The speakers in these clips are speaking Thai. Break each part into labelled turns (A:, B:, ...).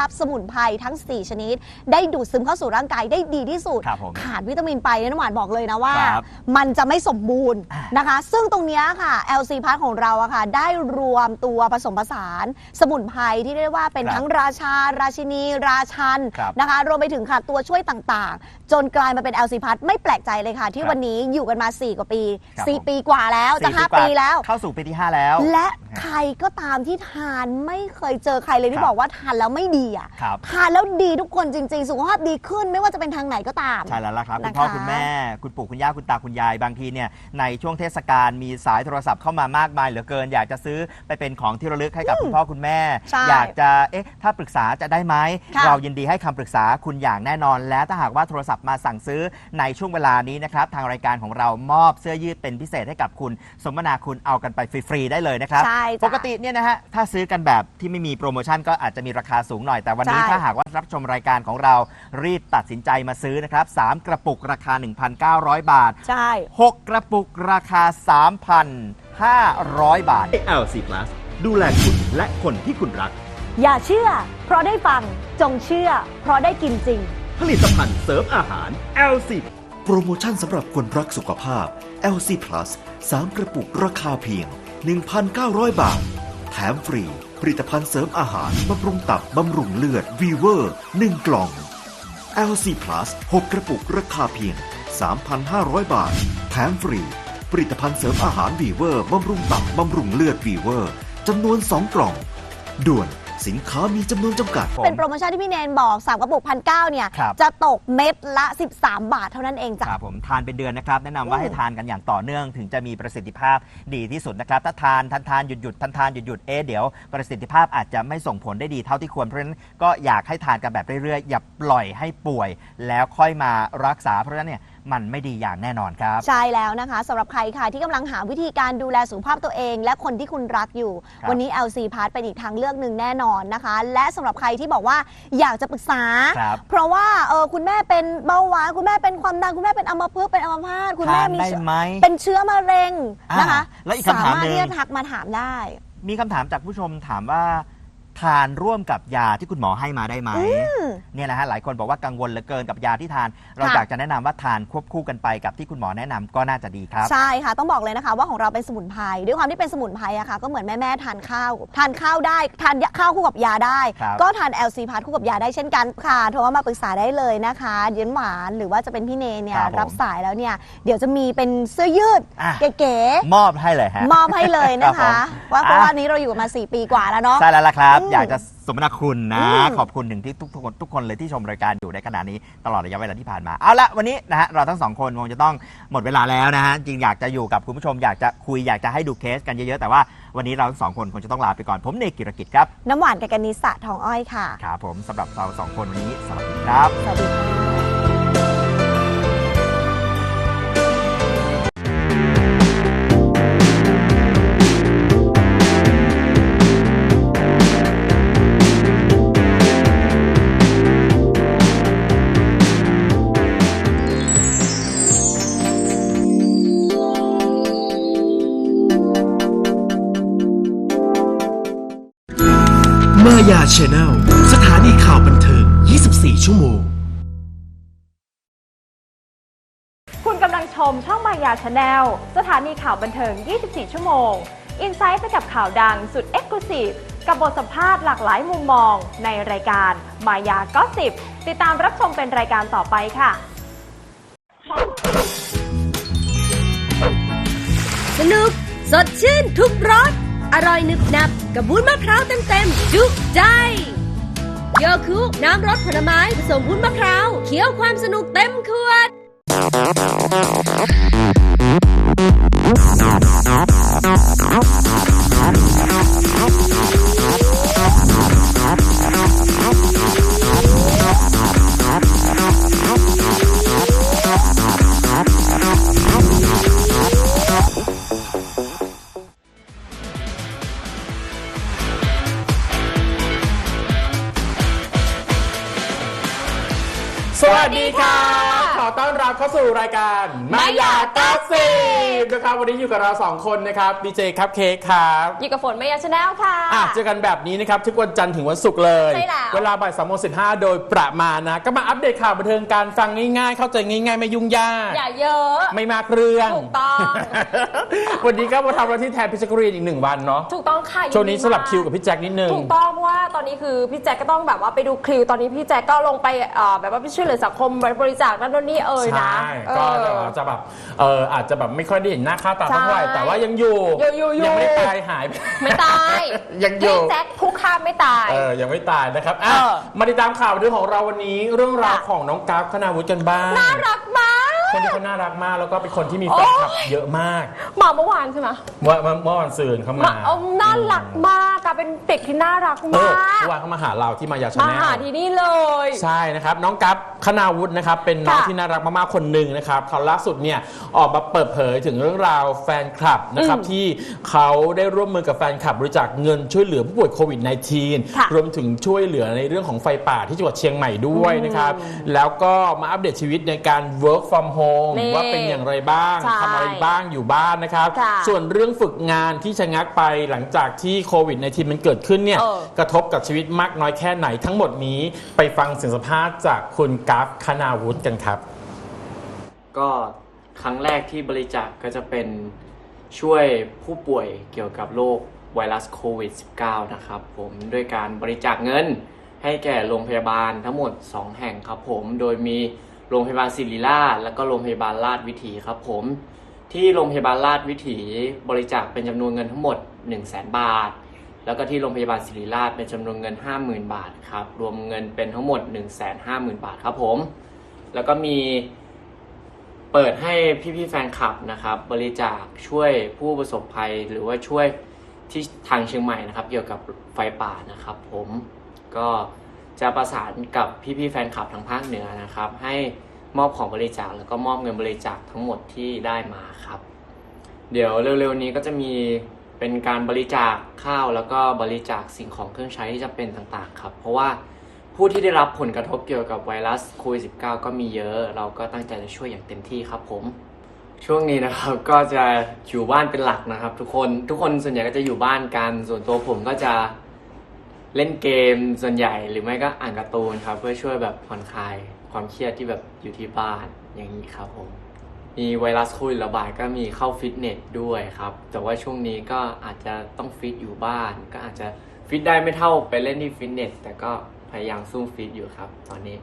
A: รับสมุนไพรทั้ง 4 ชนิด ได้ดูดซึมเข้าสู่ร่างกายได้ดีที่สุด
B: ครับผม
A: ขาดวิตามินไปเนี่ยน้ำหวานบอกเลยนะว่า
B: ครับ
A: มันจะไม่สมบูรณ์
B: อ่าน
A: นะคะ ซึ่งตรงเนี้ยค่ะ LC p a s ของเราอะค่ะ ได้รวมตัวผสมผสาน สมุนไพรที่เรียกว่าเป็น
B: ครับ
A: ทั้งราชา ราชินี ราชัน
B: ครับ
A: นะคะ รวมไปถึงค่ะตัวช่วยต่างๆ จนกลายมาเป็น LC p a s ไม่แปลกใจเลยค่ะ ที่
B: ครับ
A: วันนี้อยู่กันมา 4 กว่าปี
B: ครับ
A: 4
B: ผม
A: ปีกว่าแล้วจะ
B: สี่
A: 5ปีแล้ว
B: เข้าสู่ปีที่ 5 แล้ว
A: และ
B: นะฮะ
A: ใครก็ตามที่ทานไม่เคยเจอใครเลยที่
B: ครับ
A: บอกว่าทานแล้วไม่ดีอะ
B: ครับ
A: ทานแล้วดีทุกคนจริง ๆ สุขภาพดีขึ้นไม่ว่าจะเป็นทางไหนก็ตาม
B: ใช่แล้วล่ะครับ คุณ
A: นะคะ
B: พ่อคุณแม่ คุณปู่คุณย่าคุณตาคุณยายบางทีเนี่ยในช่วงเทศกาลมีสายโทรศัพท์เข้ามามากมายเหลือเกิน อยากจะซื้อไปเป็นของที่ระลึกให้กับคุณพ่อคุณแม่
A: ใช่
B: อยากจะเอ๊ะถ้าปรึกษาจะได้ไหม
A: ค่ะ
B: เรายินดีให้คำปรึกษาคุณอย่างแน่นอน และถ้าหากว่าโทรศัพท์มาสั่งซื้อในช่วงเวลานี้นะครับทางรายการของเรามอบเสื้อยืดเป็นพิเศษให้กับคุณ สมนาคุณเอากันไปฟรีๆได้เลยนะครับ
A: ใช่จ้ะ
B: ปกติเนี่ยนะฮะถ้าซื้อกันแบบที่ไม่มีโปรโมชั่นก็อาจจะมีราคาสูงหน่อยแต่วันนี้
A: ใช่
B: ถ้าหากว่ารับชมรายการของเรารีบตัดสินใจมาซื้อนะครับสามกระปุกราคา 1,900 บาท
A: ใช่
B: 6 กระปุกราคา 3,500 บาท
C: LC Plus ดูแลคุณและคนที่คุณรัก
A: อย่าเชื่อ เพราะได้ฟังจงเชื่อ เพราะได้กินจริง
C: ผลิตภัณฑ์เสริมอาหาร LC
D: โปรโมชั่นสำหรับคนรักสุขภาพ LC Plus 3 กระปุกราคาเพียง 1,900 บาท แถมฟรี ผลิตภัณฑ์เสริมอาหาร บำรุงตับ บำรุงเลือดวีเวอร์1กล่อง LC Plus 6กระปุกราคาเพียง 3,500 บาท แถมฟรี ผลิตภัณฑ์เสริมอาหารวีเวอร์บำรุงตับ บำรุงเลือดวีเวอร์จำนวน 2 กล่อง ด่วน สินค้ามีจำนวนจำกัด
A: เป็นโปรโมชั่นที่พี่เนนบอก3กระปุกพันเเนี่ย
B: ครับ
A: จะตกเม็ดละ 13 บาทเท่านั้นเองจ้ะ
B: ครับผมทานเป็นเดือนนะครับแนะนำว่า
A: อืม
B: ให้ทานกันอย่างต่อเนื่องถึงจะมีประสิทธิภาพดีที่สุดนะครับถ้าทานทานทานหยุดหยุดทานทานหยุดหยุดเอ๊ะเดี๋ยว ประสิทธิภาพอาจจะไม่ส่งผลได้ดีเท่าที่ควรเพราะฉะนั้นก็อยากให้ทานกันแบบเรื่อยๆ อย่าปล่อยให้ป่วย แล้วค่อยมารักษาเพราะฉะนั้นเนี่ย มันไม่ดีอย่างแน่นอนครับ
A: ใช่แล้วนะคะสำหรับใครค่ะที่กำลังหาวิธีการดูแลสุขภาพตัวเอง และคนที่คุณรักอยู่
B: ครับ
A: วันนี้ LC p a s เป็นอีกทางเลือกหนึ่งแน่นอนนะคะ และสำหรับใครที่บอกว่าอยากจะปรึกษา
B: ครับ
A: เพราะว่าเออคุณแม่เป็นเบาหวานคุณแม่เป็นความดันคุณแม่เป็นอัมพฤกษ์เป็นอัมพาตคุณแม่
B: ทาน
A: มี
B: ได้
A: เชื้อ
B: ไหม
A: เป็นเชื้อมะเร็งนะคะ
B: อ่าแล้วอีกคำถาม
A: สามารถ
B: หนึ่ง
A: ที่จะทักมาถามได้
B: มีคำถามจากผู้ชมถามว่า ทานร่วมกับยาที่คุณหมอให้มาได้ไหมเนี่ยนะฮะหลายคนบอกว่ากังวลเหลือเกินกับยาที่ทาน เรา
A: ค่ะ
B: อยากจะแนะนำว่าทานควบคู่กันไปกับที่คุณหมอแนะนำก็น่าจะดีครับ
A: ใช่ค่ะต้องบอกเลยนะคะว่าของเราเป็นสมุนไพรด้วยความที่เป็นสมุนไพรอะค่ะก็เหมือนแม่แม่ๆทานข้าวทานข้าวได้ทานข้าวคู่กับยาได้
B: ครับ
A: ก็ทาน LC พาร์คู่กับยาได้เช่นกันค่ะโทรมาปรึกษาได้เลยนะคะเย็นหวานหรือว่าจะเป็นพี่เนเนี่ย
B: ครับผม
A: รับสายแล้วเนี่ยเดี๋ยวจะมีเป็นเสื้อยืด
B: อะ
A: เก๋
B: มอบให้เลยฮะ
A: ๆมอบให้เลยนะ
B: ครั
A: คะ
B: บผม
A: ว่าเพราะว่า
B: อะ
A: นี้เราอยู่มา 4 ปีกว่าแล้วเนาะ
B: ใช่แล้วล่ะครับ
A: อืม
B: อยากจะสมนาคุณนะ
A: อืม
B: ขอบคุณถึงที่ทุกคนทุกคนเลยที่ชมรายการอยู่ในขณะนี้ตลอดระยะเวลาที่ผ่านมา เอาละวันนี้นะฮะเราทั้งสองคนคงจะต้องหมดเวลาแล้วนะฮะจริงอยากจะอยู่กับคุณผู้ชมอยากจะคุยอยากจะให้ดูเคสกันเยอะๆ แต่ว่าวันนี้เราทั้งสองคนคงจะต้องลาไปก่อนผมเนกกิรกิจครับ
A: น้ำหวานกับกันนิสะทองอ้อยค่ะ
B: ครับผมสำหรับเราสองคนวันนี้สวัสดีครับ
A: สวัสดีค่ะ
E: ชแนลสถานีข่าวบันเทิง 24 ชั่วโมง
F: คุณกำลังชมช่องมายาชาแนลสถานีข่าวบันเทิง 24 ชั่วโมง อินไซต์ไปกับข่าวดังสุดเอ็กซ์คลูซีฟกับบทสัมภาษณ์หลากหลายมุมมอง ในรายการมายาก็สิบติดตามรับชมเป็นรายการต่อไปค่ะ
G: สนุก สดชื่นทุกรส อร่อยนึบหนับกับวุ้นมะพร้าวเต็มๆจุใจโยคุน้ำรสผลไม้ผสมวุ้นมะพร้าวเคี้ยวความสนุกเต็มขวด
B: ครับ
H: วันนี้อยู่กับเราสองคนนะครับดีเจครับเค้กครับ
F: อยู่กับฝนมายาชาแนลค่ะ
H: อะเจอกันแบบนี้นะครับทุกวันจันทร์ถึงวันศุกร์เลย
F: ใช่แล้ว
H: เวลาบ่ายสามโมงสิบห้าโดยประมาณนะ ก็มาอัปเดตข่าวบันเทิงการฟังง่ายๆ เข้าใจง่ายๆ ไม่ยุ่งยาก
F: อย่าเยอะ
H: ไม่มากเรื่อง
F: ถูกต้อง
H: วันนี้ก็มาทำหน้าที่แทนพิจกรีนอีกหนึ่งวันเนาะ
F: ถูกต้องค่ะ
H: ช่วงนี้
F: ยิดี
H: สลับคิวกับพี่แจ็คนิดนึง
F: ถูกต้องเพราะว่าตอนนี้คือพี่แจ็คก็ต้องแบบว่าไปดูคิวตอนนี้พี่แจ็คก็ลงไปเอ่อแบบว่าไปช่วยเหลือสังคมบริจาคนั่นโน่นนี่เอ่ยนะ
H: ใช่ ก็
F: เออ
H: จะแบบเอออาจจะแบบไม่ค่อยได้เห็นหน้าค่าตา
F: ใช่
H: เท่าไหร่ แต่ว่ายังอยู่
F: อยู่อยู่อยู่
H: ยังไม่ได้ตายหาย
F: ไม่ตาย
H: ยังอยู่
F: พี่แจ็คผู้ฆ่าไม่ตาย
H: เออยังไม่ตายนะครับอะ
F: เออ
H: มาติดตามข่าวเรื่องของเราวันนี้เรื่องราว
F: ค่ะ
H: ของน้องกราฟคณาวุฒิกันบ้าง
F: น่ารักมาก
H: คนที่เขาน่ารักมากแล้วก็เป็นคนที่มีแฟนคลับเยอะมาก
F: มาเมื่อวานใช่ไหม
H: เมื่อเมื่อเมื่อวันซืนเขา
F: มา
H: มา
F: เอาน่ารักมากอะเป็นเด็กที่น่ารัก
H: เอ
F: มา
H: อกเมื่อวานเขามาหาเราที่มายาชา
F: มา
H: แนล
F: หาที่นี่เลย
H: ใช่นะครับ น้องกัฟคณาวุฒินะครับ เป็นน้อง
F: ค่ะ
H: ที่น่ารักมากๆคนหนึ่งนะครับเขาล่าสุดเนี่ยออกมาเปิดเผยถึงเรื่องราวแฟนคลับนะครับ
F: อืม
H: ที่เขาได้ร่วมมือกับแฟนคลับบริจาคเงินช่วยเหลือผู้ป่วยโควิด
F: ค่ะ
H: -19 รวมถึงช่วยเหลือในเรื่องของไฟป่าที่จังหวัดเชียงใหม่ด้วยนะครับ แล้วก็มาอัปเดตชีวิตในการ work from home
F: นี่
H: ว่าเป็นอย่างไรบ้าง
F: ใช่
H: ทำอะไรบ้างอยู่บ้านนะครับ
F: ค่ะ
H: ส่วนเรื่องฝึกงานที่ชะงักไปหลังจากที่โควิด -19 มันเกิดขึ้นเนี่ย
F: เออ
H: กระทบกับชีวิตมากน้อยแค่ไหนทั้งหมดนี้ไปฟังเสียงสัมภาษณ์จากคุณกราฟคณาวุฒิกันครับ
I: ก็ครั้งแรกที่บริจาคก็จะเป็นช่วยผู้ป่วยเกี่ยวกับโรคไวรัสโควิด -19 นะครับผมด้วยการบริจาคเงินให้แก่โรงพยาบาลทั้งหมด 2 แห่งครับผม โดยมี โรงพยาบาลศิริราชและก็โรงพยาบาลราชวิถีครับผม ที่โรงพยาบาลราชวิถีบริจาคเป็นจำนวนเงินทั้งหมด 1 0 0 0 0แบาท แล้วก็ที่โรงพยาบาลศิริราชเป็นจำนวนเงิน 50,000 บาทครับ รวมเงินเป็นทั้งหมด 1 5 0 0 0 0 บาทครับผม แล้วก็มีเปิดให้พี่ๆแฟนคลับนะครับ บริจาคช่วยผู้ประสบภัยหรือว่าช่วยที่ทางเชียงใหม่นะครับ เกี่ยวกับไฟป่านะครับ ผมก็ จะประสานกับพี่ๆแฟนคลับทางภาคเหนือนะครับ ให้มอบของบริจาคแล้วก็มอบเงินบริจาคทั้งหมดที่ได้มาครับ เดี๋ยวเร็วๆนี้ก็จะมีเป็นการบริจาคข้าวแล้วก็บริจาคสิ่งของเครื่องใช้ที่จำเป็นต่างๆครับ เพราะว่าผู้ที่ได้รับผลกระทบเกี่ยวกับไวรัสโควิด -19 ก็มีเยอะ เราก็ตั้งใจจะช่วยอย่างเต็มที่ครับผม ช่วงนี้นะครับก็จะอยู่บ้านเป็นหลักนะครับ ทุกคนทุกคนส่วนใหญ่ก็จะอยู่บ้านกันส่วนตัวผมก็จะ เล่นเกมส่วนใหญ่หรือไม่ก็อ่านการ์ตูนครับ เพื่อช่วยแบบผ่อนคลายความเครียดที่แบบอยู่ที่บ้านอย่างนี้ครับผม มีไวรัสโควิดระบาดก็มีเข้าฟิตเนสด้วยครับ แต่ว่าช่วงนี้ก็อาจจะต้องฟิตอยู่บ้าน ก็อาจจะฟิตได้ไม่เท่าไปเล่นที่ฟิตเนสแต่ก็พยายามสู้ฟิตอยู่ครับ ตอนนี้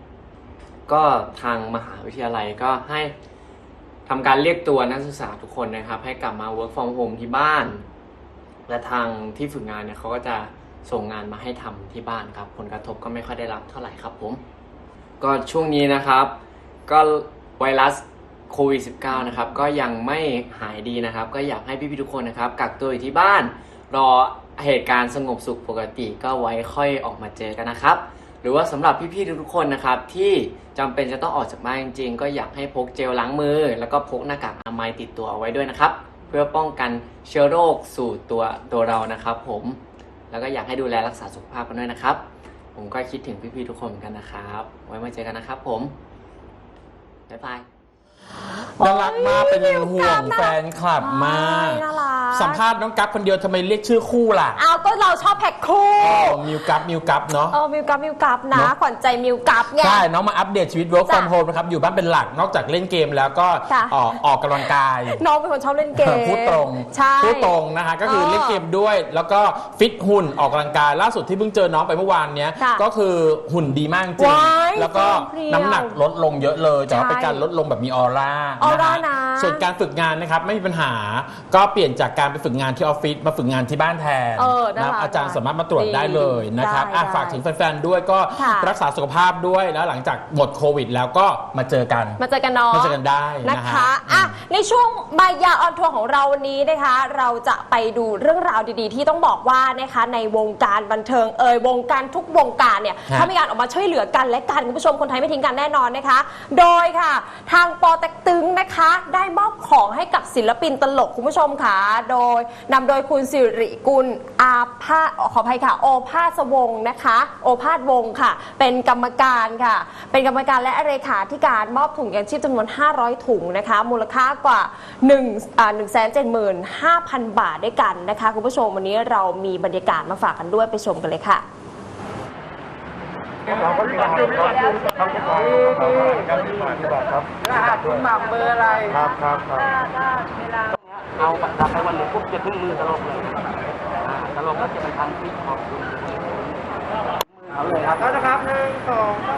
I: ก็ทางมหาวิทยาลัยก็ให้ทำการเรียกตัวนักศึกษาทุกคนนะครับ ให้กลับมา work from home ที่บ้าน และทางที่ฝึกงานเนี่ยเขาก็จะ ส่งงานมาให้ทำที่บ้านครับ ผลกระทบก็ไม่ค่อยได้รับเท่าไหร่ครับผม ก็ช่วงนี้นะครับ ก็ไวรัสโควิด -19 นะครับ ก็ยังไม่หายดีนะครับ ก็อยากให้พี่ๆทุกคนนะครับ กักตัวอยู่ที่บ้าน รอเหตุการณ์สงบสุขปกติก็ไว้ค่อยออกมาเจอกันนะครับ หรือว่าสำหรับพี่ๆทุกๆคนนะครับ ที่จำเป็นจะต้องออกจากบ้านจริงๆ ก็อยากให้พกเจลล้างมือ แล้วก็พกหน้ากากอนามัยติดตัวเอาไว้ด้วยนะครับ เพื่อป้องกันเชื้อโรคสู่ตัวตัวเรานะครับ ผม แล้วก็อยากให้ดูแลรักษาสุขภาพกันด้วยนะครับ ผมก็คิดถึงพี่ๆทุกคนเหมือนกันนะครับ ไว้มาเจอกันนะครับ ผมบ๊ายบาย
H: น่ารักมากเป็นห่วงแฟนคลับมาก
F: ใช่น่ารัก
H: สัมภาษณ์น้องกัฟคนเดียวทำไมเรียกชื่อคู่ล่ะ
F: เอาก็เราชอบแพ็คคู่
H: อ๋อมิวกัฟมิวกัฟเนาะ
F: เออมิวกับมิวกับนะ
H: เนอะ
F: ขวัญใจมิวกับไง
H: ใช่ น้องมาอัปเดตชีวิต work from
F: จ้ะ
H: home นะครับ อยู่บ้านเป็นหลัก นอกจากเล่นเกมแล้วก็
F: จ้ะ
H: ออกออกกำลังกาย
F: น้องเป็นคนชอบเล่นเกม
H: พูดตรง
F: ใช่
H: พูดตรงนะฮะก็คือ
F: เออ
H: เล่นเกมด้วย แล้วก็ฟิตหุ่นออกกำลังกาย ล่าสุดที่เพิ่งเจอน้องไปเมื่อวานเนี้ย
F: ค่ะ
H: ก็คือหุ่นดีมากจริง
F: ว้าย
H: แล้วก็
F: เพรียว
H: น้ำหนักลดลงเยอะเลยแต่ว่า
F: ใช่
H: เป็นการลดลงแบบมีออร่า
F: ออร่า
H: ฮ
F: นะ
H: ส่วนการฝึกงานนะครับไม่มีปัญหาก็เปลี่ยนจากการไปฝึกงานที่ออฟฟิศมาฝึกงานที่บ้านแทน
F: เออน่า
H: นะ
F: รัก
H: อาจารย์สามารถมาตรวจได้เลยนะครับ
F: ได้
H: อะ
F: ได้
H: ฝากถึงแฟนๆด้วยก็
F: ค่ะ
H: รักษาสุขภาพด้วยแล้วหลังจากหมดโควิด แล้วก็มาเจอกัน
F: มาเจอกันเนาะ
H: มาเจอกันได้
F: นะ
H: นะฮะ
F: คะอะ ในช่วงบายาออนทัวร์ของเราวันนี้นะคะ เราจะไปดูเรื่องราวดีๆ ที่ต้องบอกว่านะคะ ในวงการบันเทิงเอ่ยวงการทุกวงการเนี่ย
H: ฮะ
F: เขามีการออกมาช่วยเหลือกันและกัน
J: คุณผู้ชมคนไทยไม่ทิ้งกันแน่นอนนะคะ โดยค่ะ ทางปอเต็กตึงนะคะ ได้มอบของให้กับศิลปินตลกคุณผู้ชมค่ะโดยนำโดยคุณสิริกุลอาภาขออภัยค่ะ โอภาสวงศ์นะคะ โอภาสวงศ์ค่ะ เป็นกรรมการค่ะ เป็นกรรมการและเลขาธิการมอบถุงยางชีพจำนวน 500 ถุงนะคะ มูลค่ากว่า1อ่า175,000 บาทด้วยกันนะคะ คุณผู้ชมวันนี้เรามีบรรยากาศมาฝากกันด้วยไปชมกันเลยค่ะ
I: เอาบัตรรับ ไปวันหนึ่งปุ๊บจะพึ่งมือตลกเลยอ่าตลกก็จะเป็นทางที่ขอบคุณเอาเลยครับนะครับหนึ่งสอง
J: สา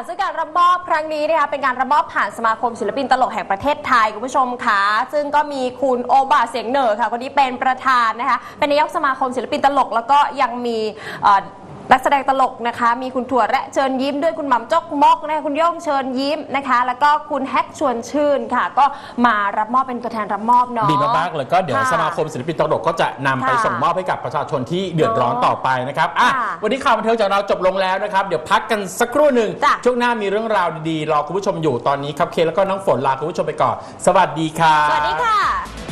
J: มซึ่งการรับมอบ ครั้งนี้นะคะเป็นการระบมอบผ่านสมาคมศิลปินตลกแห่งประเทศไทยคุณผู้ชมค่ะซึ่งก็มีคุณโอบาเสียงเหน่อค่ะคนนี้เป็นประธานนะคะเป็นนายกสมาคมศิลปินตลก แล้วก็ยังมี นักแสดงตลกนะคะ มีคุณถั่วและเชิญยิ้มด้วยคุณหม่ำจกมกนะคะคุณโย่งเชิญยิ้มนะคะ แล้วก็คุณแฮกชวนชื่นค่ะ ก็มารับมอบเป็นตัวแทนรับมอบเนาะ
H: ดีมากๆเลยก็เดี๋ยว
J: ค่ะ
H: สมาคมศิลปินตลกก็จะนำไป
J: ค่ะ
H: ส่งมอบให้กับประชาชนที่เดือดร้อนต่อไปนะครับอะ
J: ค่ะ
H: วันนี้ข่าวบันเทิงจากเราจบลงแล้วนะครับ เดี๋ยวพักกันสักครู่หนึ่ง
J: จ้ะ
H: ช่วงหน้ามีเรื่องราวดีๆรอคุณผู้ชมอยู่ตอนนี้ครับเคแล้วก็น้องฝนลาคุณผู้ชมไปก่อน สวัสดีค่ะ
J: สวัสดีค่ะ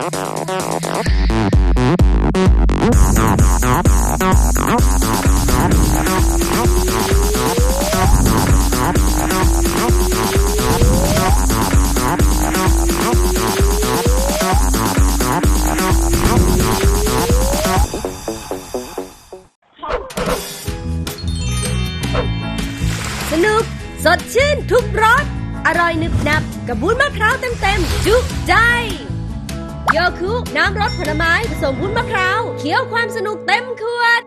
G: สนุก สดชื่นทุกรสอร่อยหนึบหนับกับวุ้นมะพร้าวเต็มๆจุใจ โยคุน้ำรสผลไม้ผสมวุ้นมะพร้าวเคี้ยวความสนุกเต็มขวด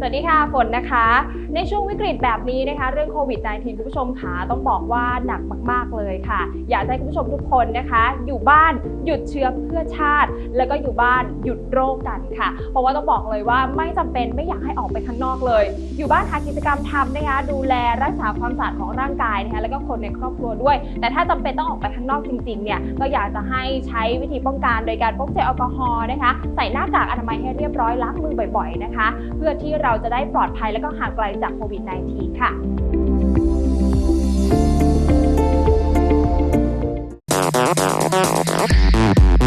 F: สวัสดีค่ะฝนนะคะ ในช่วงวิกฤตแบบนี้นะคะ เรื่องโควิด -19 คุณผู้ชมขาต้องบอกว่าหนักมาก ๆ เลยค่ะ อยากให้คุณผู้ชมทุกคนนะคะ อยู่บ้านหยุดเชื้อเพื่อชาติ แล้วก็อยู่บ้านหยุดโรคกันค่ะ เพราะว่าต้องบอกเลยว่าไม่จำเป็นไม่อยากให้ออกไปข้างนอกเลย อยู่บ้านหากิจกรรมทำนะคะ ดูแลรักษาความสะอาดของร่างกายนะคะแล้วก็คนในครอบครัวด้วย แต่ถ้าจำเป็นต้องออกไปข้างนอกจริงๆเนี่ยก็อยากจะให้ใช้วิธีป้องกันโดยการพกเจลแอลกอฮอล์นะคะใส่หน้ากากอนามัยให้เรียบร้อยล้างมือบ่อย ๆนะคะ เพื่อที่เราราจะได้ปลอดภัยและก็ห่างไกลจากโควิด -19 ค่ะ
K: ค่ะ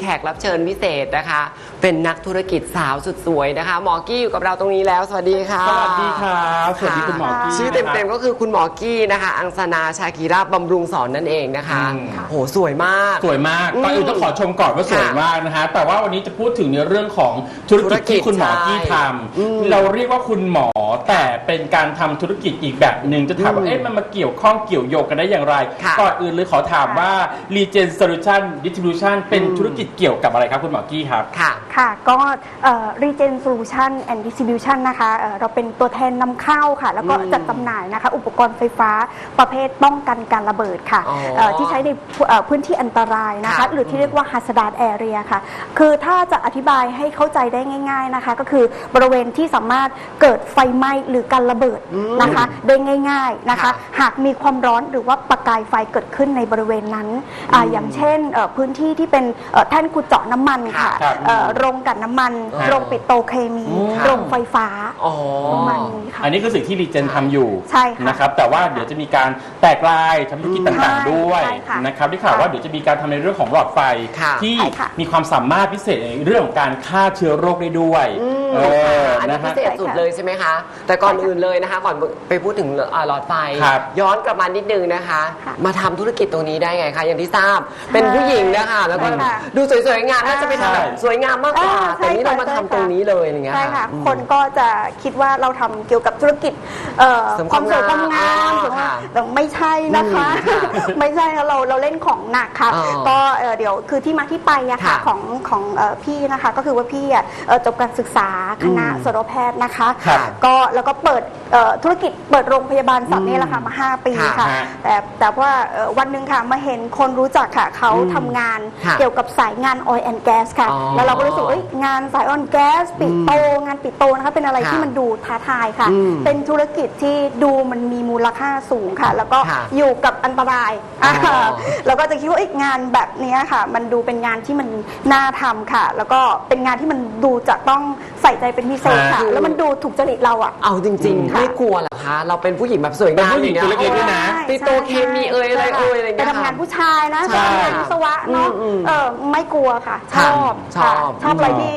K: แขกรับเชิญพิเศษนะคะ เป็นนักธุรกิจสาวสุดสวยนะคะ หมอกี้อยู่กับเราตรงนี้แล้ว สวัสดีค่ะ
H: สวัสดีครับสวัสดีคุณหมอกี้
K: ชื่อเต็มๆก็คือคุณหมอกี้นะคะ อังสนาชาคีราบบำรุงสอนนั่นเองนะคะ
H: อืม
K: โหสวยมาก
H: สวยมาก
K: อืม
H: ก่อนอื่นต้องขอชมก่อนว่าสวย
K: ค่ะ
H: มากนะฮะแต่ว่าวันนี้จะพูดถึงในเรื่องของธุรกิจที่คุณหมอกี้ท
K: อืมำ
H: เราเรียกว่าคุณหมอแต่เป็นการทำธุรกิจอีกแบบหนึ่งจะถามว่า
K: อืม
H: เอ๊ะมันมาเกี่ยวข้องเกี่ยวโยงกันได้อย่างไร
K: ค่ะ
H: ก่อนอื่นเลยขอถามว่า Regen Solution Distribution เป็นธุรกิจเกี่ยวกับอะไรครับคุณหมอกี้ครับ
K: ค่ะ
L: ค่ะก็เอ่อ Regen Solution and Distribution นะคะเอ่อเราเป็นตัวแทนนำเข้าค่ะ แล้วก็
K: อืม
L: จัดจำหน่ายนะคะ อุปกรณ์ไฟฟ้าประเภทป้องกันการระเบิดค่ะ
K: อ๋อ
L: เอ่อที่ใช้ในเอ่อพื้นที่อันตรายนะคะ
K: ค่ะ
L: หรือที่เรียกว่า hazardous area ค่ะ คือถ้าจะอธิบายให้เข้าใจได้ง่าย ๆนะคะ ก็คือบริเวณที่สามารถเกิดไฟไหม้หรือการระเบิด
K: อืม
L: นะคะได้ง่ายๆนะคะ
K: ค่ะ
L: หากมีความร้อนหรือว่าประกายไฟเกิดขึ้นในบริเวณนั้นอาอย่างเช่นเอ่อพื้นที่ที่เป็นเอ่อแท่นขุดเจาะน้ำมันค่ะ
H: ครับ
L: เอ่อโรงกลันน้ำมัน
H: อ่า
L: โรงปิโตรเคมี
H: อืม
L: โรงไฟฟ้า
K: อ๋อ
L: ประมาณนี้ค่ะ
H: อันนี้คือสิ่งที่รีเจนทำอยู่
L: ใช่ค่ะ
H: นะครับ แต่ว่าเดี๋ยวจะมีการแตกลายทำธุรกิจต่างๆด้วย
L: ใช่ค่ะ
H: นะครับที่ข่าวว่าเดี๋ยวจะมีการทำในเรื่องของหลอดไฟ
K: ค่ะ
H: ที่
L: ใช่ค่ะ
H: มีความสามารถพิเศษในเรื่องของการฆ่าเชื้อโรคได้ด้วย
K: อืม
H: เออ
K: อันนี้
H: นะ
K: พิ
H: ฮะ
K: เศษสุดเลยใช่ไหมคะ แต่ก่อนอื่นเลยนะคะ ก่อนไปพูดถึงอ่าหลอดไฟ
H: ครับ
K: ย้อนกลับมานิดนึงนะคะ
L: ค่ะ
K: มาทำธุรกิจตรงนี้ได้ไงคะ อย่างที่ทราบ เป็นผู้หญิงนะคะ แล้วก็
L: ใช่ค่ะ
K: ดูสวยๆงามน่าจะไปทำแบบสวยงามมากกว่า
L: อ่าใช่
K: แต่นี่เรามา
L: ใช่
K: ทำตรงนี้เลยอย่างเงี้ย
L: ใช่ค่ะ
K: อืม
L: คนก็จะคิดว่าเราทำเกี่ยวกับธุรกิจเอ่อ
K: เสริม
L: ความสวยความ
K: ความงางา
L: มม
K: อ๋อ
L: ถูกไหม
K: ค่ะ
L: แต่ไม่ใช่นะคะ
K: อืมค่ะ
L: ไม่ใช่ค่ะเราเราเล่นของหนักค่ะ
K: อ๋อ
L: ก็เอ่อเดี๋ยวคือที่มาที่ไปอะค่ะ
K: ค่ะ
L: ของของเอ่อพี่นะคะ ก็คือว่าพี่อะเอ่อจบการศึกษาคณะ
K: อืม
L: สัตวแพทย์นะคะ
H: ครับ
L: ก็แล้วก็เปิดเอ่อธุรกิจเปิดโรงพยาบาลสัตว์นี่แหละค่ะมา5ปี
K: ค่ะ
L: ค่ะ
H: ฮะ
L: แต่แต่ว่าเอ่อวันหนึ่งค่ะมาเห็นคนรู้จักค่ะเขา
K: อืม
L: ทำงาน
K: ค่ะ
L: เกี่ยวกับสายงาน oil and gas ค่ะ
K: อ๋อ
L: แล้วเราก็รู้สึกว่าเอ้ยงานสาย oil and gas ปิโตงานปิโตนะคะเป็นอะไร
K: ค่ะ
L: ที่มันดูท้าทายค่ะ
K: อืม
L: เป็นธุรกิจที่ดูมันมีมูลค่าสูงค่ะ แล้วก็
K: ค่ะ
L: อยู่กับอันตราย
K: อ๋ออ่า
L: แล้วก็จะคิดว่าเอ้ยงานแบบเนี้ยค่ะ มันดูเป็นงานที่มันน่าทำค่ะ แล้วก็เป็นงานที่มันดูจะต้องใส่ใจเป็นพิเศษค่ะ
K: ค่ะ
L: แล้วมันดูถูกจริตเราอะ
K: เอาจริงๆ
L: ค่ะ
K: ไม่กลัวเหรอคะ เราเป็นผู้หญิงแบบสวย
H: เป็น
K: งาม
H: ผู้หญิง
K: อาง
H: ตัว
K: เงี้
H: เล็กๆด้วยนะ
K: ปิโตรเคมีเอ่ยอะไรเอ่ยอะไร
L: ไป
K: เงี้ย
L: ทำงาน
K: ค่ะ
L: ผู้ชายนะ
K: ใช่
L: ไปทำงานวิศวะเนาะ
K: อืมอืม
L: เออไม่กลัวค่ะช
K: ค่ะ
L: อบ
K: ชอบ
L: ค่ะชอบอะไร
K: อืม
L: ที่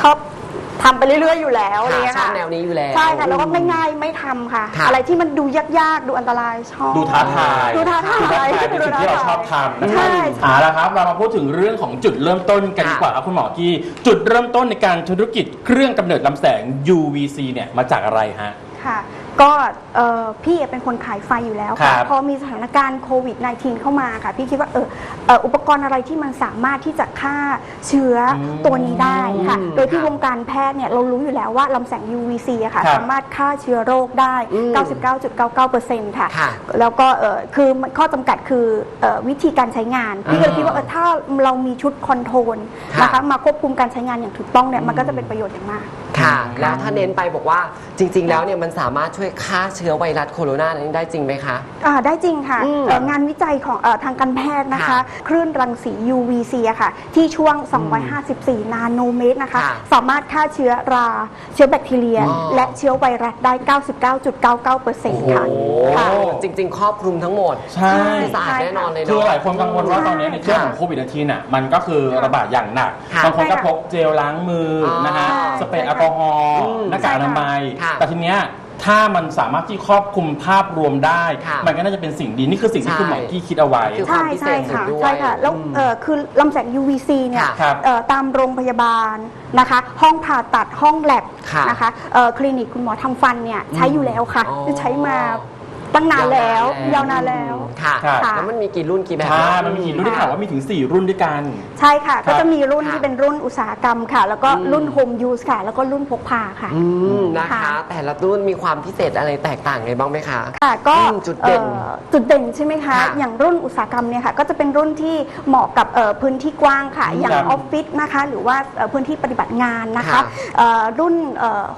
L: ชอบ ทำไปเรื่อยๆอยู่แล้วอะไร
K: ค่ะ
L: เงี้ย
K: ชอบ
L: ค่ะ
K: แนวนี้อยู่แล้ว
L: ใช่ค่ะแล้วก็ง่ายๆไม่ทำค่ะ
K: ค่ะ
L: อะไรที่มันดูยากๆดูอันตรายชอบ
H: ดูท้าทาย
L: ดูท้าทาย
H: ดูท้าทายเป็นสิ่งที่เราชอบทำนะครั
L: ใช่
H: บเอาละครับ เรามาพูดถึงเรื่องของจุดเริ่มต้นกันดีกว่าครับคุณหมอกี้ จุดเริ่มต้นในการธุรกิจเครื่องกำเนิดลำแสง UVC เนี่ยมาจากอะไรฮะ
L: ค่ะ ก็เอ่อพี่เป็นคนขายไฟอยู่แล้ว
H: ครั
L: ค่ะ
H: บ
L: พอมีสถานการณ์โควิด -19 เข้ามาค่ะ พี่คิดว่าเออเอ่ออุปกรณ์อะไรที่มันสามารถที่จะฆ่าเชื้ออ
H: ม
L: ตัวนี้ได้ค่ะ
K: อืม
L: โดยที่วงการแพทย์เนี่ยเรารู้อยู่แล้วว่าลำแสง UVC อะค่ะ
H: ครับ
L: สามารถฆ่าเชื้อโรคได้
K: อืม
L: 99.99%ค่ะ
K: ค่ะ
L: แล้วก็เอ่อคือมันข้อจำกัดคือเอ่อวิธีการใช้งาน พี่ก็เลยคิดว่าเออถ้าเรามีชุดคอนโทรล
K: ค่ะ
L: นะคะมาควบคุมการใช้งานอย่างถูกต้องเนี่ยมันก็จะเป็นประโยชน์อย่างมาก
K: ค่ะ แล้วถ้าเน้นไปบอกว่าจริง ๆ แล้วเนี่ยมันสามารถช่วยฆ่าเชื้อไวรัสโคโรนานี้ได้จริงไหมคะ
L: อ่าได้จริงค่ะ
K: อืม
L: เอ่องานวิจัยของเออทางการแพทย์นะคะ
K: ค่ะ
L: คลื่นรังสี UVC อะค่ะ ที่ช่วง 254 นาโนเมตรนะคะ
K: ค่ะ
L: สามารถฆ่าเชื้อรา เชื้อแบคทีเรีย
K: อ๋อ
L: และเชื้อไวรัสได้ 99.99%ค่ะ
K: โอ้
L: ค่ะ
K: จริง ๆ ครอบคลุมทั้งหมด
H: ใช่
K: สะอาดแน่นอนเลย
H: คือ
K: เนาะ
H: หลายคนกังวลว่าตอนนี้ในช่วงของ
K: ค่ะ
H: โควิด -19 น่ะมันก็คือระบาดอย่างหนัก
K: ค่ะ
H: บางคนก็
L: ใช่ค่ะ
H: พกเจลล้างมืออ
K: อ
H: นะฮะ
L: ใช่
H: สเปรย์แอลกอฮอล์
K: อืม
H: หน้ากากอนามัย
K: ค่ะ
H: แต่ทีเนี้ยถ้ามันสามารถที่ครอบคลุมภาพรวมได้
K: ค่ะ
H: มันก็น่าจะเป็นสิ่งดี นี่คือสิ่งที่
K: ใช่
H: คุณหมอกี้คิดเอาไว้
K: คือ
L: ใช่
K: ความพิเศ
L: ใช่
K: ษสุด
L: ค่ะ
K: ด้วย
L: ใช่ค่ะแล้ว
K: อืม
L: เอ่อคือลำแสง UVC เนี่ย
K: ค่ะ
H: ครับ
L: เอ่อตามโรงพยาบาลนะคะ ห้องผ่าตัดห้องแลบ
K: ค่ะ
L: นะคะเอ่อคลินิกคุณหมอทำฟันเนี่ยใช้อยู่แล้วค่ะ
K: อ๋อ
L: ใช้มา ตั้งนานแล้ว ยาวนานแล้ว
K: ค่ะ
H: ครับ
K: แล้วมันมีกี่รุ่นกี่แบบ
H: ใช่มันมีกี่รุ่นที่ข่าวว่ามีถึง 4 รุ่นด้วยกัน
L: ใช่ค่ะ
H: ครับ
L: ก็จะมีรุ่น
K: ค่ะ
L: ที่เป็นรุ่นอุตสาหกรรมค่ะ แล้วก็
K: อืม
L: รุ่นโฮมยูสค่ะ แล้วก็รุ่นพกพาค่ะ
K: อืมนะคะ
L: ค่ะ
K: แต่ละรุ่นมีความพิเศษอะไรแตกต่างไงบ้างไหมคะ
L: ค่ะก็
K: อืมจุดเด่น
L: อ่อจุดเด่นใช่ไหมคะ
K: ค่ะ
L: อย่างรุ่นอุตสาหกรรมเนี่ยค่ะก็จะเป็นรุ่นที่เหมาะกับเอ่อพื้นที่กว้างค่ะอย่าง
H: ครับ
L: ออฟฟิศนะคะหรือว่าเอ่อพื้นที่ปฏิบัติงานนะคะ
K: ค่ะ
L: เอ่อรุ่น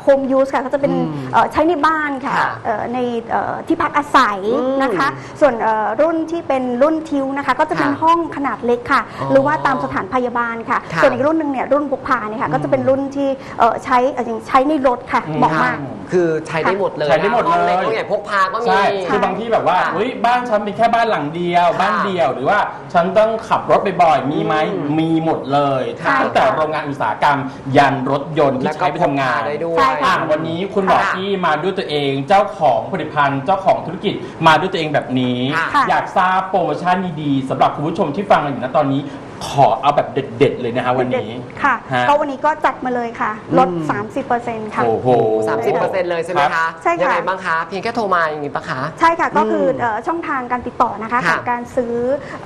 L: โฮมยูสค่ะก็จะเป็น
K: อืม
L: เอ่อใช้ในบ้านค่ะ
K: ค่ะ
L: เอ่อในเอ่อที่พักอาศัย
K: อืม
L: นะคะ ส่วนเอ่อรุ่นที่เป็นรุ่นทิวนะคะ ก็จะเป็น
K: ค่ะ
L: ห้องขนาดเล็กค่ะ
K: อ๋อ
L: หรือว่าตามสถานพยาบาลค่ะ
K: ค่ะ
L: ส่วนอีกรุ่นหนึ่งเนี่ยรุ่นพกพาเนี่ยค่ะก็จะเป็นรุ่นที่เอ่อใช้เอ่ออย่างใช้ในรถค่ะ
H: อืม
L: เหมาะมาก
K: คือใช้ได้หมดเลย
H: ใช้ได้หมดเลย
K: ห้องเล็กห้องใหญ่พกพาก็มี
H: ใช่คือบางที่แบบว่า
K: ค่ะ
H: เฮ้ยบ้านฉันเป็นแค่บ้านหลังเดียว
K: ค่ะ
H: บ้านเดียวหรือว่าฉันต้องขับรถบ่อยๆมีไหม
K: อืม
H: มีหมดเลย
L: ใช่
H: ตั้งแต่โรงงานอุตสาหกรรมยันรถยนต์ที่
K: แล้วก็
H: ใช้ไปทำงาน
K: พกพได้ด้วย
L: ใช่ค่ะ
H: อะวันนี้คุณบอก
K: ค่ะ
H: ที่มาด้วยตัวเองเจ้าของผลิตภัณฑ์เจ้าของธุรกิจมาด้วยตัวเองแบบนี้
K: ค่ะ
H: อยากทราบโปรโมชั่นดีๆสำหรับคุณผู้ชมที่ฟังกันอยู่นะตอนนี้ ขอเอาแบบเด็ด ๆ เลยนะฮะวันนี้
L: ค่ะ
H: ฮะ
L: ก็วันนี้ก็จัดมาเลยค่ะ ลด
K: อืม
L: 30%ค่ะ
H: โอ้โห
K: สามสิบเปอร์เซ็นต์เลยใช่ไหม
H: ครั
K: คะ
H: บ
L: ใช่ค่ะ
K: ยังไงบ้างคะเพียงแค่โทรมาอย่างนี้ปะคะ
L: ใช่ค่ะ ก็คือ
K: ม
L: เอ่อช่องทางการติดต่อนะคะ
K: ค่ะ
L: ของการซื้อ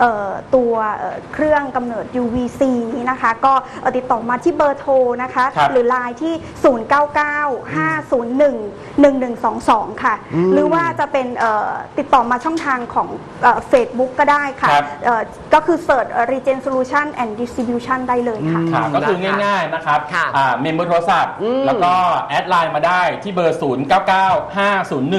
L: เอ่อตัวเอ่อเครื่องกำเนิด UVC นี้นะคะ ก็เอ่อติดต่อมาที่เบอร์โทรนะคะ
H: ครับ
L: หรือไลน์ที่ 0995011122 ค่ะ
K: อืม
L: หรือว่าจะเป็นเอ่อติดต่อมาช่องทางของเฟซบุ๊กก็ได้ค่ะ
H: ครับ
L: เอ่อก็คือเสิร์ช Regen Solution and Distribution ได้เลยค่ะ
H: ค่ะก็คือง่ายๆนะครับ
K: ค่ะ
H: อ่าเมมเบอร์โทรศัพท์
K: อืม
H: แล้วก็แอดไลน์มาได้ที่เบอร์ 0 9 9 5 0 1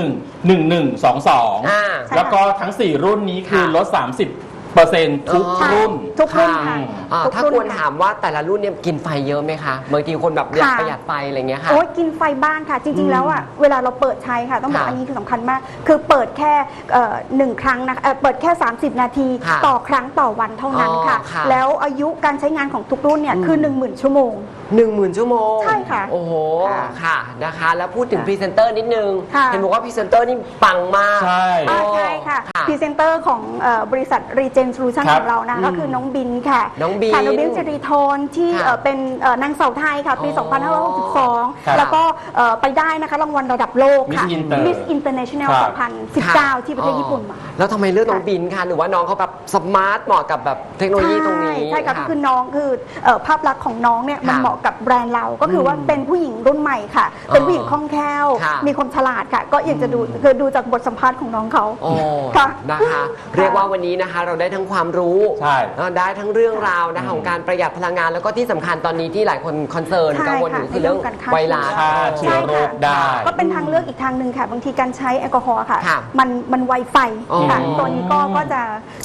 H: 1 1 2
K: อ่า
H: 2 แล้วก็ทั้ง 4 รุ่นนี้คือ
K: ค่ะ
H: ลด 30 เปอร์เซ็นต์ทุก
K: อ๋อ
H: รุ่น
L: ทุกรุ่นค่ะ
K: อ่า
L: ทุก
K: ถ้า
L: รุ่น
K: ควร
L: ค่ะ
K: ถามว่าแต่ละรุ่นเนี่ยกินไฟเยอะไหมคะบางทีคนแบบอยาก
L: ค่ะ
K: ประหยัดไฟอะไรเงี้ยค่ะ
L: โอ้ยกินไฟบ้านค่ะ จริง ๆ แล้วอะเวลาเราเปิดใช้ค่ะต้องบอก
K: ค่ะ
L: อันนี้คือสำคัญมาก คือเปิดแค่เอ่อหนึ่งครั้งนะคะเอ่อเปิดแค่ 30 นาที
K: ค่ะ
L: ต่อครั้งต่อวันเท่านั้น
K: อ๋อ
L: ค่ะ
K: ค่ะ
L: แล้วอายุการใช้งานของทุกรุ่นเนี่ยคือ 10,000 ชั่วโมง
K: หนึ่งหมื่นชั่วโมง
L: ใช่ค่ะ
K: โอ้โห
L: ค่ะ
K: ค่ะนะคะ แล้วพูดถึงพรีเซนเตอร์นิดนึง
L: ค่ะ
K: เห็นบอกว่าพรีเซนเตอร์นี่ปังมาก
H: ใช่
L: อ่าใช่ค่ะ
K: ค่ะ
L: พรีเซนเตอร์ของเอ่อบริษัท Regen Solution
H: ครั
L: ข
H: บ
L: องเรานะ ก็คือน้องบินค่ะ
K: น้องบิน
L: ค่ะน้องบินสิริธรที่
K: ค่ะ
L: เอ่อเป็นเอ่อนางสาวไทยค่ะ ปี
K: อ๋อครับ
L: 2562 แล้วก็เอ่อไปได้นะคะรางวัลระดับโลกค่ะ
H: Miss Inter
L: Miss International
H: ครับ
L: 2019 ที่ประเทศญี่ปุ่นมา
K: แล้วทำไมเลือกน้องบินคะหรือว่าน้องเขาแบบสมาร์ทเหมาะกับแบบเทคโนโลยีตรงนี้
L: ใช่ใช่ค่ะก็คือน้องคือเอ่อภาพลักษณ์ของน้องเนี่ยมัน
K: ค่ะ
L: เหมาะกับแบรนด์เราก็คือว่า
K: อืม
L: เป็นผู้หญิงรุ่นใหม่ค่ะ เป็นผู้หญิงคล่องแคล่ว
K: ค่ะ
L: มีความฉลาดค่ะ ก็อยากจะดูคือดูจากบทสัมภาษณ์ของน้องเขา
K: โอ้
L: ค่ะ
K: นะคะ เรียกว่าวันนี้นะคะ เราได้ทั้งความรู้
H: ใช่
K: เอ่อได้ทั้งเรื่องราวนะคะของการประหยัดพลังงานแล้วก็ที่สำคัญตอนนี้ที่หลายคนคอนเซิร์น
L: ใช่
K: กังวลอยู่
L: ค่ะ
K: คือเรื่อง
L: ในเรื่องการฆ่า
K: ไวรัส
H: ฆ่าเชื้อโรคได้
L: ก็เป็นทางเลือกอีกทางหนึ่งค่ะ บางทีการใช้แอลกอฮอล์ค่ะ
K: ค่ะ
L: มันมันไวไฟ
K: อ๋อ
L: ค่ะตัวนี้ก็ก็จะ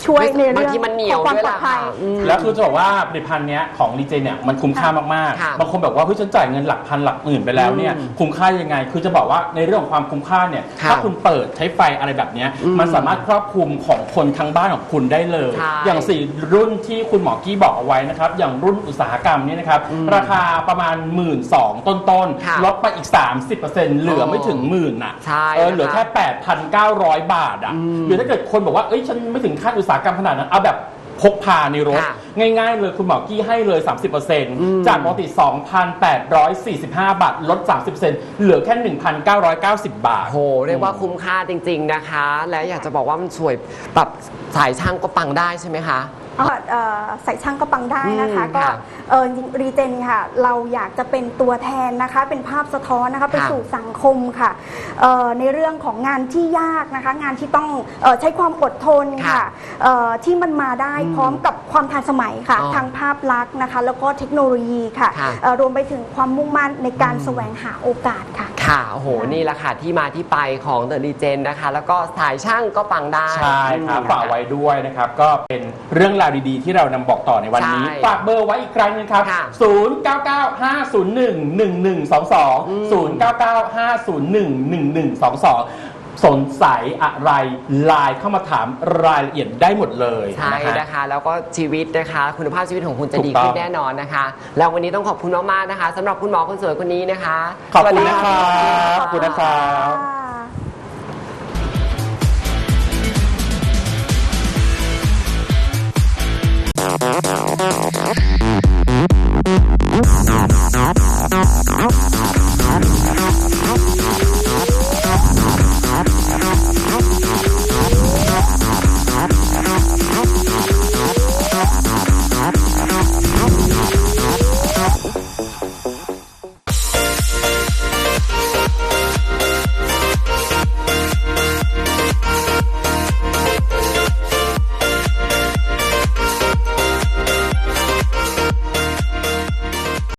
L: ช่วยในเรื่อง
K: บางทีมันเหนียว
L: ของความ
K: ด้วย
L: ปลอ
K: ล่ะ
L: ดภัย
K: ค่ะอืม
H: แล้วคือจะบอกว่าผลิตภัณฑ์เนี้ยของดีเจเนี่ยมันคุ้มค่ามาก
K: ค่ะ
H: ๆบางคนแบบว่าเฮ้ยฉันจ่ายเงินหลักพันหลักหมื่นไปแล้วเนี่ย
K: อืม
H: คุ้มค่ายังไง คือจะบอกว่าในเรื่องของความคุ้มค่าเนี่ย
K: ค่ะ
H: ถ้าคุณเปิดใช้ไฟอะไรแบบเนี้ย
K: อืม
H: มันสามารถครอบคลุมของคนทั้งบ้านของคุณได้เลย
K: ใช่
H: อย่างสี่รุ่นที่คุณหมอกี้บอกเอาไว้นะครับอย่างรุ่นอุตสาหกรรมเนี่ยนะครับ
K: อืม
H: ราคาประมาณ1 2ื่นต้น
K: ค่ะ
H: ๆลดไปอีก 30%เหลือไม่ถึงหมื่นอะ
K: ใช่
H: เออเหลือ
K: นะคะ
H: แค่ 8,900 บาทอะ
K: อืม
H: หรือถ้าเกิดคนบอกว่าเอ้ยฉันไม่ถึงขั้นอุตสาหกรรมขนาดนั้นเอาแบบ พกพาในรถ
K: ค่ะ
H: ง่ายๆเลยคุณหมอกี้ให้เลย
K: ม
H: 30%จากปกติ 2,845 บาท ลด 30%เหลือแค่ 1,990 บาท
K: โหเรียกว่าคุ้มค่าจริง ๆนะคะ และอยากจะบอกว่ามันสวยแบบสายช่างก็ปังได้ใช่ไหมคะ
L: เอาค่ะเอ่อใส่ช่างก็ปังได้นะคะ
K: อืม
L: ก็
K: ค่ะ
L: เออรีเจนค่ะ เราอยากจะเป็นตัวแทนนะคะ เป็นภาพสะท้อนนะคะไป
K: ค่ะ
L: สู่สังคมค่ะเอ่อในเรื่องของงานที่ยากนะคะ งานที่ต้องเออใช้ความอดทน
K: ค่ะ
L: ค่ะเอ่อที่มันมาได้
K: อืม
L: พร้อมกับความทันสมัยค่ะ
K: อ๋อ
L: ทางภาพลักษณ์นะคะ แล้วก็เทคโนโลยีค่ะ
K: ค่ะ
L: เอ่อรวมไปถึงความมุ่งมั่นในการแสวงหาโอกาสค่ะ
K: ค่ะ โอ้โห นี่แหละค่ะ ที่มาที่ไปของ The Legend นะคะ แล้วก็สายช่างก็ปังได้
H: ใช่ครับ
K: อืม
H: ฝากไว้ด้วยนะครับ ก็เป็นเรื่องราวดีๆ ที่เรานำบอกต่อในวันนี้
K: ใช่
H: ฝากเบอร์ไว้อีกครั้งหนึงครับ
K: ค่ะ
H: 0995011122 0995011122สนใจอะไรไลน์เข้ามาถามรายละเอียดได้หมดเลย
K: ใช่
H: นะฮะ
K: นะคะ แล้วก็ชีวิตนะคะ คุณภาพชีวิตของคุณจะ
H: ถูก
K: ดี
H: ต้อง
K: ขึ้นแน่นอนนะคะ แล้ววันนี้ต้องขอบคุณมากๆนะคะสำหรับคุณหมอคนสวยคนนี้นะคะ
H: ขอบคุณ
K: สวัสดี
H: นะครับขอบคุณนะครับ
L: ค่ะ Thank you.